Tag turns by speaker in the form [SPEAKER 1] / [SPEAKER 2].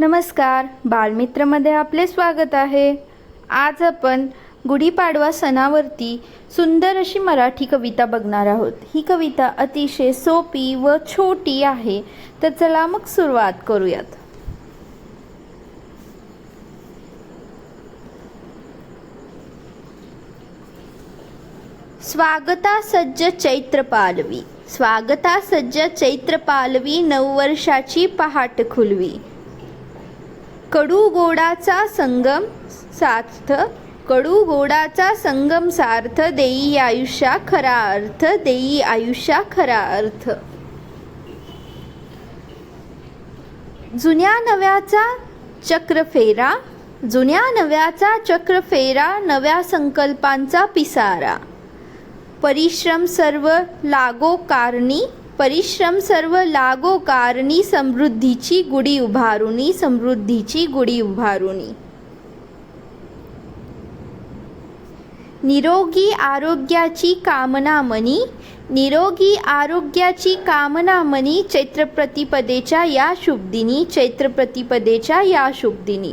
[SPEAKER 1] नमस्कार बालमित्रमध्ये आपले स्वागत आहे. आज आपण गुढीपाडवा सणावरती सुंदर अशी मराठी कविता बघणार आहोत. ही कविता अतिशय सोपी व छोटी आहे. तर चला मग सुरुवात करूयात. स्वागता सज्ज चैत्र पालवी. स्वागता सज्ज चैत्र पालवी नऊ वर्षाची पहाट खुलवी. कडू गोडाचा संगम सार्थ कडू गोडाचा संगम सार्थ देई आयुष्या खरा अर्थ देई आयुष्या खरा अर्थ. जुन्या नव्याचा चक्रफेरा जुन्या नव्याचा चक्रफेरा नव्या संकल्पांचा पिसारा. परिश्रम सर्व लागो कारणी परिश्रम सर्व लागो कारणी समृद्धीची गुढी उभारुणी समृद्धीची गुढी उभारुनी. निरोगी आरोग्याची कामना मनी निरोगी आरोग्याची कामना मनी चैत्र प्रतिपदेच्या या शुभदिनी चैत्र प्रतिपदेच्या या शुभदिनी.